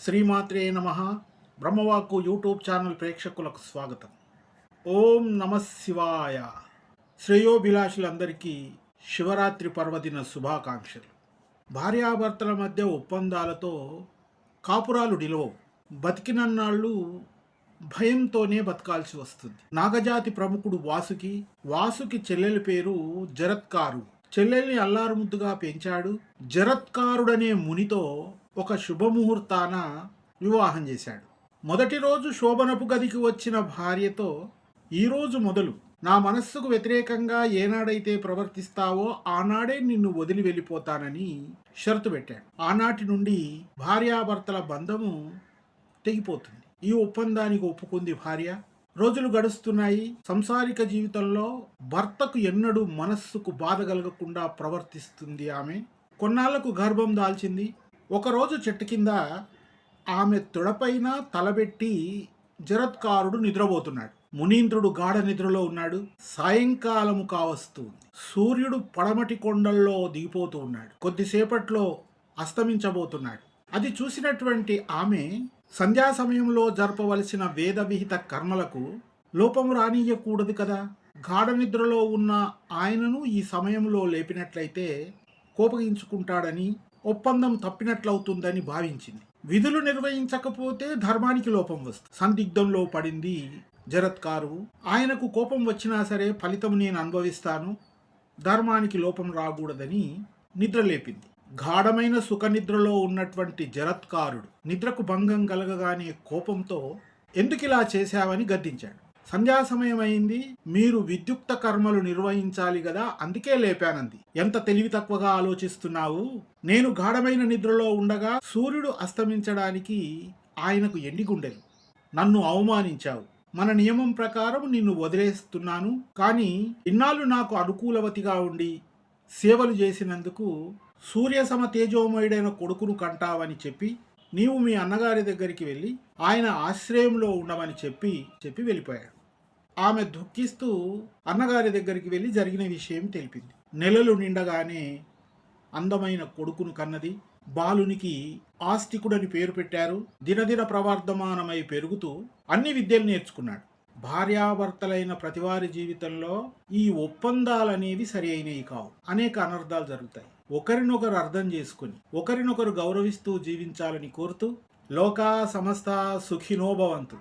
శ్రీమాత్రే నమ. బ్రహ్మవాక్కు YouTube channel ప్రేక్షకులకు స్వాగతం. ఓం నమ శివాయ. శ్రేయోభిలాషులందరికీ శివరాత్రి పర్వదిన శుభాకాంక్షలు. భార్యాభర్తల మధ్య ఒప్పందాలతో కాపురాలు నిలవవు. బతికినన్నాళ్ళు భయంతోనే బతకాల్సి వస్తుంది. నాగజాతి ప్రముఖుడు వాసుకి వాసుకి చెల్లెలి పేరు జరత్కారు. చెల్లెల్ని అల్లారుముద్దుగా పెంచాడు. జరత్కారుడనే మునితో ఒక శుభముహూర్తాన వివాహం చేశాడు. మొదటి రోజు శోభనపు గదికి వచ్చిన భార్యతో ఈరోజు మొదలు. నా మనస్సుకు వ్యతిరేకంగా ఏనాడైతే ప్రవర్తిస్తావో ఆనాడే నిన్ను వదిలి వెళ్ళిపోతానని షరతు పెట్టాడు. ఆనాటి నుండి భార్యాభర్తల బంధము తెగిపోతుంది. ఈ ఒప్పందానికి ఒప్పుకుంది భార్య. రోజులు గడుస్తున్నాయి. సంసారిక జీవితంలో భర్తకు ఎన్నడూ మనస్సుకు బాధ కలగకుండా ప్రవర్తిస్తుంది ఆమె. కొన్నాళ్ళకు గర్భం దాల్చింది. ఒకరోజు చెట్టు కింద ఆమె తొడపైన తలబెట్టి జరత్కారుడు నిద్రపోతున్నాడు. మునీంద్రుడు గాఢ నిద్రలో ఉన్నాడు. సాయంకాలము కావస్తుంది. సూర్యుడు పడమటి కొండల్లో దిగిపోతూ ఉన్నాడు. కొద్దిసేపట్లో అస్తమించబోతున్నాడు. అది చూసినటువంటి ఆమె సంధ్యా సమయంలో జరపవలసిన వేద విహిత కర్మలకు లోపము రానియకూడదు కదా? గాఢ నిద్రలో ఉన్న ఆయనను ఈ సమయంలో లేపినట్లయితే కోపగించుకుంటాడని ఒప్పందం తప్పినట్లవుతుందని భావించింది. విధులు నిర్వహించకపోతే ధర్మానికి లోపం వస్తుంది. సందిగ్ధంలో పడింది జరత్కారు ఆయనకు కోపం వచ్చినా సరే ఫలితం నేను అనుభవిస్తాను. ధర్మానికి లోపం రాకూడదని నిద్రలేపింది గాఢమైన సుఖనిద్రలో ఉన్నటువంటి జరత్కారుడు నిద్రకు భంగం కలగగానే కోపంతో ఎందుకు ఇలా చేశావని గద్దించాడు. సంధ్యా సమయం అయింది మీరు విద్యుక్త కర్మలు నిర్వహించాలి కదా అందుకే లేపానంది. ఎంత తెలివి తక్కువగా ఆలోచిస్తున్నావు? నేను గాఢమైన నిద్రలో ఉండగా సూర్యుడు అస్తమించడానికి ఆయనకు ఎండిగుండెలు. నన్ను అవమానించావు. మన నియమం ప్రకారం నిన్ను వదిలేస్తున్నాను. కానీ ఇన్నాళ్ళు నాకు అనుకూలవతిగా ఉండి సేవలు చేసినందుకు సూర్యసమ తేజోమయుడైన కొడుకును కంటావని చెప్పి నీవు మీ అన్నగారి దగ్గరికి వెళ్ళి ఆయన ఆశ్రయంలో ఉండమని చెప్పి చెప్పి వెళ్ళిపోయాడు. ఆమె దుఃఖిస్తూ అన్నగారి దగ్గరికి వెళ్ళి జరిగిన విషయం తెలిపింది. నెలలు నిండగానే అందమైన కొడుకును కన్నది బాలునికి ఆస్తికుడని పేరు పెట్టారు దినదిన ప్రవర్ధమానమై పెరుగుతూ అన్ని విద్యలు నేర్చుకున్నాడు. భార్యాభర్తలైన ప్రతివారి జీవితంలో ఈ ఒప్పందాలనేవి సరి అయినవి కావు. అనేక అనర్థాలు జరుగుతాయి. ఒకరినొకరు అర్థం చేసుకుని ఒకరినొకరు గౌరవిస్తూ జీవించాలని కోరుతూ లోకా సమస్త సుఖినోభవంతు